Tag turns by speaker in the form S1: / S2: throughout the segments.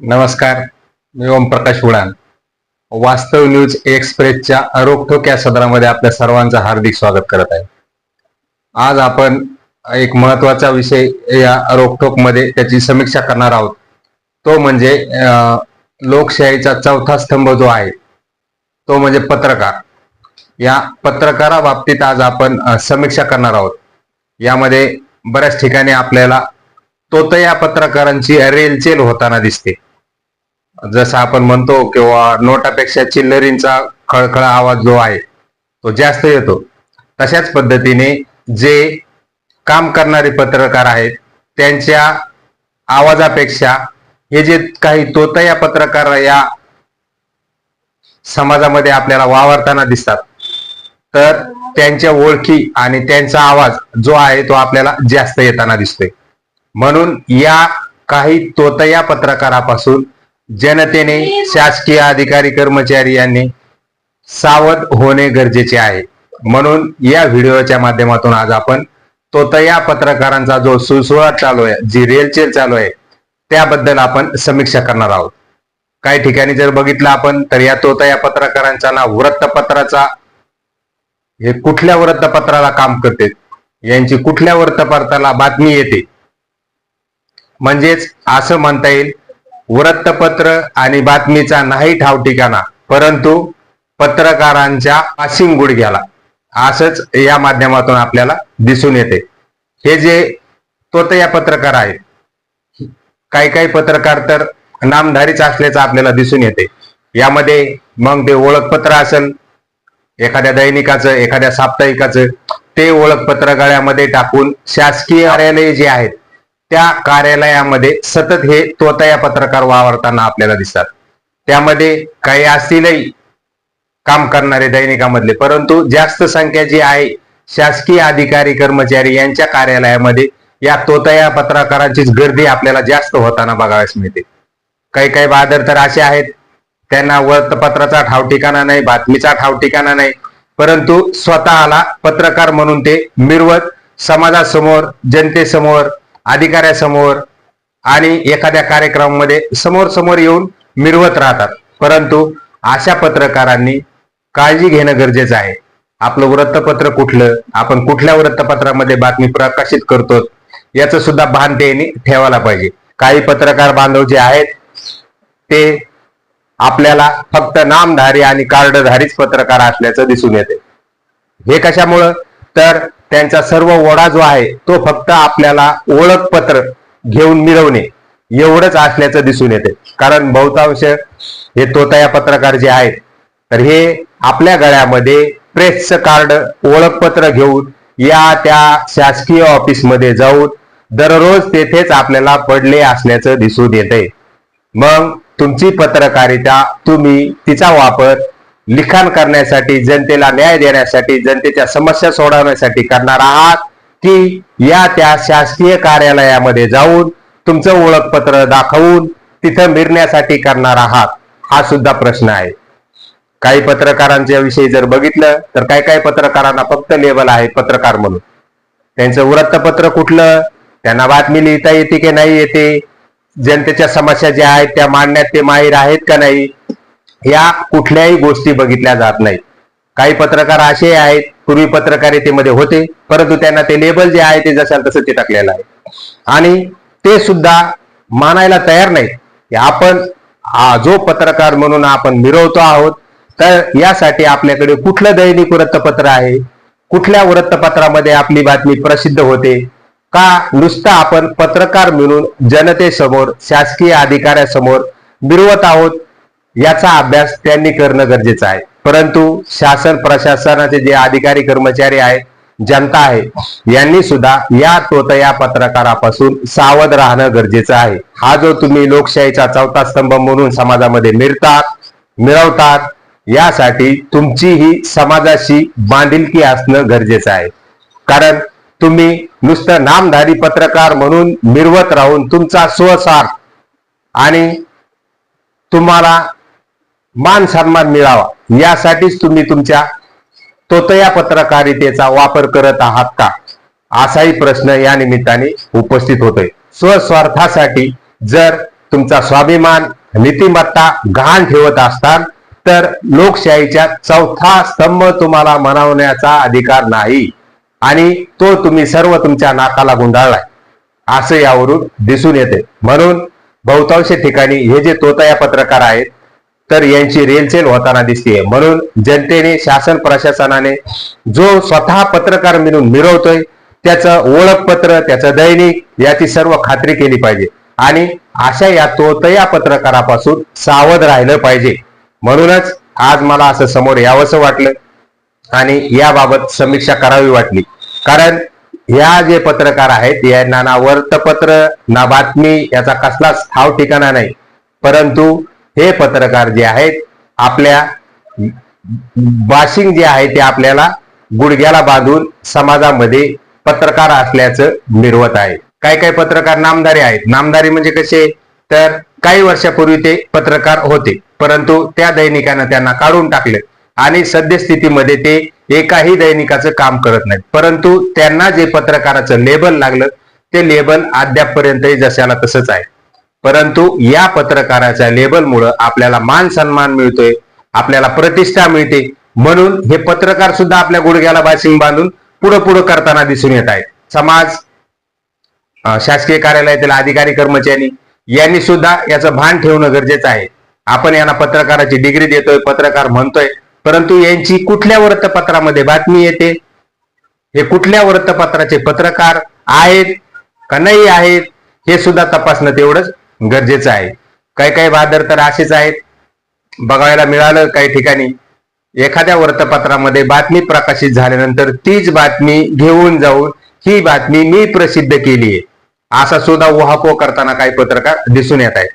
S1: नमस्कार मी ओम प्रकाश उडान वास्तव न्यूज एक्सप्रेसच्या रोखोक या सदरामध्ये आपल्या सर्वांचं हार्दिक स्वागत करत आहे. आज आपण एक महत्त्वाचा विषय या रोखोकमध्ये त्याची समीक्षा करणार आहोत. तो म्हणजे लोकशाहीचा चौथा स्तंभ जो आहे तो म्हणजे पत्रकार. या पत्रकाराबाबतीत आज आपण समीक्षा करणार आहोत. यामध्ये बऱ्याच ठिकाणी आपल्याला तोतया पत्रकारांची रेलचेल होताना दिसते. जसं आपण म्हणतो किंवा नोटापेक्षा चिल्लरींचा खळखळ आवाज जो आहे तो जास्त येतो. तशाच पद्धतीने जे काम करणारे पत्रकार आहेत त्यांच्या आवाजापेक्षा हे जे काही तोतया पत्रकार या समाजामध्ये आपल्याला वावरताना दिसतात तर त्यांच्या ओळखी आणि त्यांचा आवाज जो आहे तो आपल्याला जास्त येताना दिसतोय. म्हणून या काही तोतया पत्रकारापासून जनतेने शासकीय अधिकारी कर्मचारी यांनी सावध होणे गरजेचे आहे. म्हणून या व्हिडिओच्या माध्यमातून आज आपण तोतया पत्रकारांचा जो सुळसुळाट चालू आहे जी रेलचेल चालू आहे त्याबद्दल आपण समीक्षा करणार आहोत. काही ठिकाणी जर बघितलं आपण तर या तोतया पत्रकारांचा ना वृत्तपत्राचा हे कुठल्या वृत्तपत्राला काम करते? यांची कुठल्या वृत्तपत्राला बातमी येते? म्हणजेच असं म्हणता येईल वृत्तपत्र आणि बातमीचा नाही ठाव ठिकाणा परंतु पत्रकारांच्या पासिंग गुडघ्याला. असंच या माध्यमातून आपल्याला दिसून येते. हे जे तोतया पत्रकार आहेत काही काही पत्रकार तर नामधारीच असल्याचं आपल्याला दिसून येते. यामध्ये मग ते ओळखपत्र असेल एखाद्या दैनिकाचं एखाद्या साप्ताहिकाचं ते ओळखपत्र गळ्यामध्ये टाकून शासकीय कार्यालय जे आहेत त्या कार्यालयामध्ये सतत हे तोतया पत्रकार वावरताना आपल्याला दिसतात. त्यामध्ये काही असतीलही काम करणारे दैनिकामधले परंतु जास्त संख्या जी आहे शासकीय अधिकारी कर्मचारी यांच्या कार्यालयामध्ये या तोतया पत्रकारांचीच गर्दी आपल्याला जास्त होताना बघाव्यास मिळते. काही काही बहादर तर असे आहेत त्यांना वृत्तपत्राचा ठाव ठिकाणा नाही बातमीचा ठाव ठिकाणा नाही परंतु स्वतःला पत्रकार म्हणून ते मिरवत समाजासमोर जनतेसमोर अधिकाऱ्यासमोर आणि एखाद्या कार्यक्रमामध्ये समोर समोर येऊन मिरवत राहतात. परंतु अशा पत्रकारांनी काळजी घेणं गरजेचं आहे. आपलं वृत्तपत्र कुठलं आपण कुठल्या वृत्तपत्रामध्ये बातमी प्रकाशित करतो याचं सुद्धा भान त्यांनी ठेवायला पाहिजे. काही पत्रकार बांधव जे आहेत ते आपल्याला फक्त नामधारी आणि कार्डधारीच पत्रकार असल्याचं दिसून येते. हे कशामुळं? तर त्यांचा सर्व ओढा जो आहे तो फक्त आपल्याला ओळखपत्र घेऊन मिळवणे एवढंच असल्याचं दिसून येते. कारण बहुतांश हे तोतया पत्रकार जे आहेत तर हे आपल्या गळ्यामध्ये प्रेसचं कार्ड ओळखपत्र घेऊन या त्या शासकीय ऑफिसमध्ये जाऊन दररोज तेथेच आपल्याला पडले असल्याचं दिसून येते. मग तुमची पत्रकारिता तुम्ही तिचा वापर लिखाण करण्यासाठी जनतेला न्याय देण्यासाठी जनतेच्या समस्या सोडवण्यासाठी करणार आहात की या त्या शासकीय कार्यालयामध्ये जाऊन तुमचं ओळखपत्र दाखवून तिथं मिरण्यासाठी करणार आहात हा सुद्धा प्रश्न आहे. काही पत्रकारांच्या विषयी जर बघितलं तर काही काही पत्रकारांना फक्त लेबल आहे पत्रकार म्हणून. त्यांचं वृत्तपत्र कुठलं त्यांना बातमी लिहिता येते की नाही येते जनतेच्या समस्या ज्या आहेत त्या मांडण्यात ते माहीर आहेत का नाही या कुठल्याही गोष्टी बघितल्या जात नाहीत. काही पत्रकार असे आहेत पूर्वी पत्रकारितेमध्ये होते परंतु त्यांना ते लेबल जे आहे ते जशाल तसं ते टाकलेलं आहे. आणि ते सुद्धा मानायला तयार नाहीत की आपण जो पत्रकार म्हणून आपण मिरवतो आहोत तर यासाठी आपल्याकडे कुठलं दैनिक वृत्तपत्र आहे? कुठल्या वृत्तपत्रामध्ये आपली बातमी प्रसिद्ध होते? का नुसतं आपण पत्रकार म्हणून जनतेसमोर शासकीय अधिकाऱ्यासमोर मिरवत आहोत? याचा अभ्यास त्यांनी करणं गरजेचं आहे. परंतु शासन प्रशासनाचे जे अधिकारी कर्मचारी आहेत जनता आहे यांनी सुद्धा या तोतया पत्रकारापासून सावध राहणं गरजेचं आहे. हा जो तुम्ही लोकशाहीचा चौथा स्तंभ म्हणून समाजामध्ये मिळतात मिळवतात यासाठी तुमची ही समाजाशी बांधिलकी असणं गरजेचं आहे. कारण तुम्ही नुसतं नामधारी पत्रकार म्हणून मिरवत राहून तुमचा स्वसार आणि तुम्हाला मान सन्मान मिळावा. यासाठीच तुम्ही तुमच्या तोतया पत्रकारितेचा वापर करत आहात का? असाही प्रश्न या निमित्ताने उपस्थित होतोय. स्वस्वार्थासाठी जर तुमचा स्वाभिमान नीतिमत्ता गहाण ठेवत असताल तर लोकशाहीच्या चौथा स्तंभ तुम्हाला मनवण्याचा अधिकार नाही आणि तो तुम्ही सर्व तुमच्या नाकाला गुंडाळलाय. असं यावरून दिसून येते म्हणून बहुतांश ठिकाणी हे जे तोतया पत्रकार आहेत तर यांची रेलचेल होताना दिसते म्हणून जनतेने शासन प्रशासनाने जो स्वतः पत्रकार मिळून मिरवतोय त्याचं ओळखपत्र त्याचं दैनिक याची सर्व खात्री केली पाहिजे. आणि अशा या तोतया पत्रकारापासून सावध राहिलं पाहिजे. म्हणूनच आज मला असं समोर यावंसं वाटलं आणि याबाबत समीक्षा करावी वाटली. कारण या जे पत्रकार आहेत यांना ना वर्तपत्र ना बातमी याचा कसलाच ठाव ठिकाणा नाही. परंतु हे पत्रकार जे आहेत आपल्या बाशिंग जे आहे ते आपल्याला गुडघ्याला बांधून समाजामध्ये पत्रकार असल्याचं मिरवत आहे. काही काही पत्रकार नामदारी आहेत? नामदारी म्हणजे कसे? तर काही वर्षापूर्वी ते पत्रकार होते परंतु त्या दैनिकानं त्यांना काढून टाकलं आणि सद्यस्थितीमध्ये ते एकाही दैनिकाचं काम करत नाहीत. परंतु त्यांना जे पत्रकाराचं लेबल लागलं ते लेबल अद्यापपर्यंतही जशाला तसंच आहे. परंतु या पत्रकाराच्या लेबलमुळं आपल्याला मान सन्मान मिळतोय आपल्याला प्रतिष्ठा मिळते. म्हणून हे पत्रकार सुद्धा आपल्या गुडघ्याला बाशिंग बांधून पुढं पुढं करताना दिसून येत आहेत. समाज शासकीय कार्यालयातील अधिकारी कर्मचारी यांनी सुद्धा याचं भान ठेवणं गरजेचं आहे. आपण यांना पत्रकाराची डिग्री देतोय पत्रकार म्हणतोय परंतु यांची कुठल्या वृत्तपत्रामध्ये बातमी येते? हे कुठल्या वृत्तपत्राचे पत्रकार आहेत का नाही आहेत हे सुद्धा तपासणं तेवढंच गरजेचं आहे. काही काही बहादर तर असेच आहेत. बघायला मिळालं काही ठिकाणी. एखाद्या वृत्तपत्रामध्ये बातमी प्रकाशित झाल्यानंतर तीच बातमी घेऊन जाऊन ही बातमी मी प्रसिद्ध केली आहे. असा सुद्धा उहापोह करताना काही पत्रकार दिसून येत आहेत.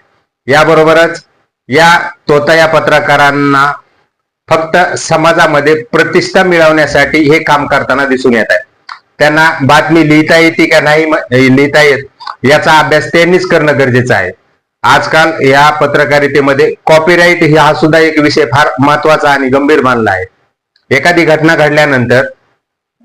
S1: याबरोबरच या तोतया पत्रकारांना फक्त समाजामध्ये प्रतिष्ठा मिळवण्यासाठी हे काम करताना दिसून येत आहे त्यांना बातमी लिहिता येते का नाही लिहिता येत याचा अभ्यास त्यांनीच करणं गरजेचं आहे. आजकाल या पत्रकारितेमध्ये कॉपीराईट हा सुद्धा एक विषय फार महत्त्वाचा आणि गंभीर मानला आहे. एखादी घटना घडल्यानंतर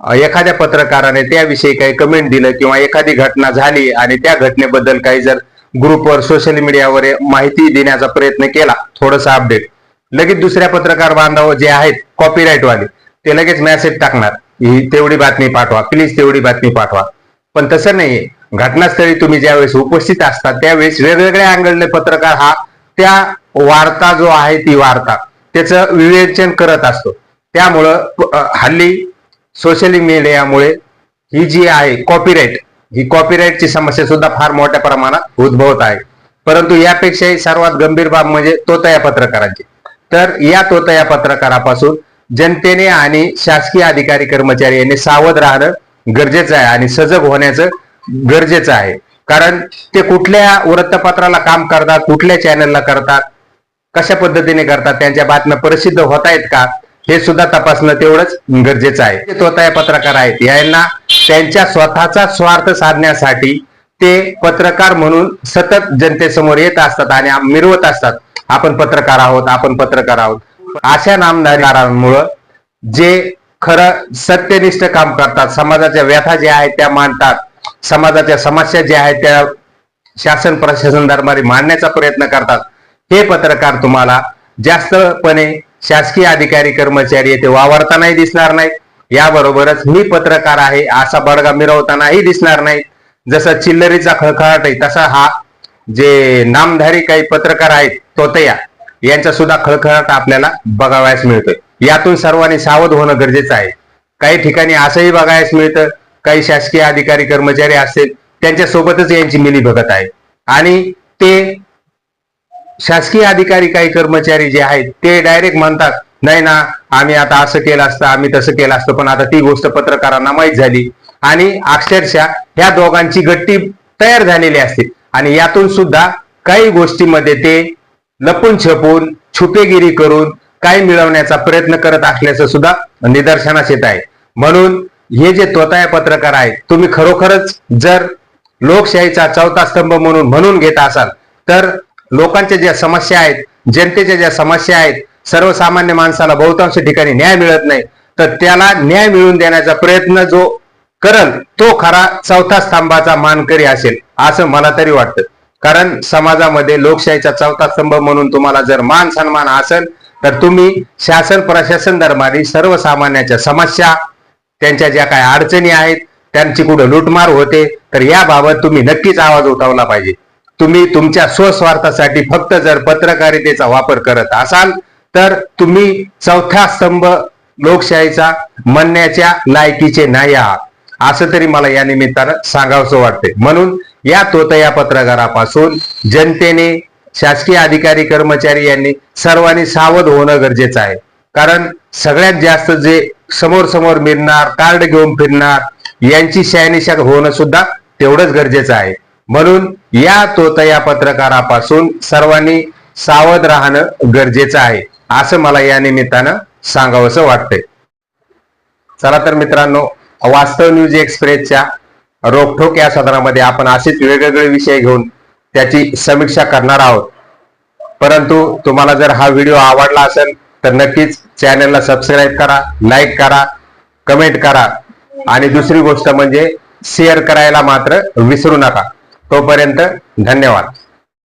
S1: एखाद्या पत्रकाराने त्याविषयी काही कमेंट दिलं किंवा एखादी घटना झाली आणि त्या घटनेबद्दल काही जर ग्रुपवर सोशल मीडियावर माहिती देण्याचा प्रयत्न केला थोडंसं अपडेट लगेच दुसऱ्या पत्रकार बांधव जे आहेत कॉपीराईटवाले ते लगेच मेसेज टाकणार. ही तेवढी बातमी पाठवा प्लीज तेवढी बातमी पाठवा. पण तसं नाहीये. घटनास्थळी तुम्ही ज्यावेळेस उपस्थित असता त्यावेळेस वेगवेगळ्या अँगलने पत्रकार हा त्या वार्ता जो आहे ती वार्ता त्याचं विवेचन करत असतो. त्यामुळं हल्ली सोशल मीडियामुळे ही जी आहे कॉपीराईट ही कॉपीराईटची समस्या सुद्धा फार मोठ्या प्रमाणात उद्भवत आहे. परंतु यापेक्षाही सर्वात गंभीर बाब म्हणजे तोतया पत्रकारांची. तर या तोतया पत्रकारापासून जनतेने आणि शासकीय अधिकारी कर्मचारी यांनी सावध राहणं गरजेचं आहे आणि सजग होण्याचं गरजेचं आहे. कारण ते कुठल्या वृत्तपत्राला काम करतात कुठल्या चॅनलला करतात कशा पद्धतीने करतात त्यांच्या बातम्या प्रसिद्ध होत आहेत का हे सुद्धा तपासणं तेवढंच गरजेचं आहे. जे तोताय पत्रकार आहेत यांना त्यांच्या स्वतःचा स्वार्थ साधण्यासाठी ते पत्रकार म्हणून सतत जनतेसमोर येत असतात आणि मिरवत असतात. आपण पत्रकार आहोत आपण पत्रकार आहोत. अशा नामधारीकारांमुळं जे खरं सत्यनिष्ठ काम करतात समाजाच्या व्यथा ज्या आहेत त्या मांडतात समाजाच्या समस्या ज्या आहेत त्या शासन प्रशासन दरबारी मांडण्याचा प्रयत्न करतात हे पत्रकार तुम्हाला जास्तपणे शासकीय अधिकारी कर्मचारी येथे वावरतानाही दिसणार नाहीत. याबरोबरच मी पत्रकार आहे असा बडगा मिरवतानाही दिसणार नाही जसं चिल्लरीचा खळखळाट आहे तसा हा जे नामधारी काही पत्रकार आहेत तोतया यांचा सुद्धा खळखळाट आपल्याला बघावयास मिळतोय. यातून सर्वांनी सावध होणं गरजेचं आहे. काही ठिकाणी असंही बघायला मिळतं काही शासकीय अधिकारी कर्मचारी असतील त्यांच्या सोबतच यांची मिली भगत आहे आणि ते शासकीय अधिकारी काही कर्मचारी जे आहेत ते डायरेक्ट म्हणतात नाही ना आम्ही आता असं केलं असतं आम्ही तसं केलं असतं पण आता ती गोष्ट पत्रकारांना माहीत झाली. आणि अक्षरशः ह्या दोघांची गट्टी तयार झालेली असते. आणि यातून सुद्धा काही गोष्टीमध्ये ते लपून छपून छुपेगिरी करून काही मिळवण्याचा प्रयत्न करत असल्याचं सुद्धा निदर्शनास येत आहे. म्हणून हे जे तोताया पत्रकार आहेत तुम्ही खरोखरच जर लोकशाहीचा चौथा स्तंभ म्हणून म्हणून घेत असाल तर लोकांच्या ज्या समस्या आहेत जनतेच्या ज्या समस्या आहेत सर्वसामान्य माणसाला बहुतांश ठिकाणी न्याय मिळत नाही तर त्याला न्याय मिळवून देण्याचा प्रयत्न जो करल तो खरा चौथा स्तंभाचा मानकरी असेल असं मला तरी वाटतं. कारण समाजामध्ये लोकशाहीचा चौथा स्तंभ म्हणून तुम्हाला जर मान सन्मान असेल तर तुम्ही शासन प्रशासन दरबारी सर्वसामान्याच्या समस्या त्यांच्या ज्या काही अडचणी आहेत त्यांची कुठं लुटमार होते तर याबाबत तुम्ही नक्कीच आवाज उठवला पाहिजे. तुम्ही तुमच्या स्वस्वार्थासाठी फक्त जर पत्रकारितेचा वापर करत असाल तर तुम्ही चौथा स्तंभ लोकशाहीचा म्हणण्याच्या लायकीचे नाही आहात. असं तरी मला या निमित्तानं सांगावंसं वाटते म्हणून या तोतया पत्रकारापासून जनतेने शासकीय अधिकारी कर्मचारी यांनी सर्वांनी सावध होणं गरजेचं आहे. कारण सगळ्यात जास्त जे समोर समोर मिळणार कार्ड घेऊन फिरणार यांची शहानिशा होणं सुद्धा तेवढंच गरजेचं आहे. म्हणून या तोतया पत्रकारापासून सर्वांनी सावध राहणं गरजेचं आहे असं मला या निमित्तानं सांगावंसं वाटतंय. चला तर मित्रांनो वास्तव न्यूज एक्सप्रेसच्या रोखोक या सदनामध्ये आपण असेच वेगवेगळे विषय घेऊन त्याची समीक्षा करणार आहोत. परंतु तुम्हाला जर हा व्हिडिओ आवडला असेल तर नक्कीच चॅनलला सबस्क्राईब करा लाईक करा कमेंट करा. आणि दुसरी गोष्ट म्हणजे शेअर करायला मात्र विसरू नका. तोपर्यंत धन्यवाद.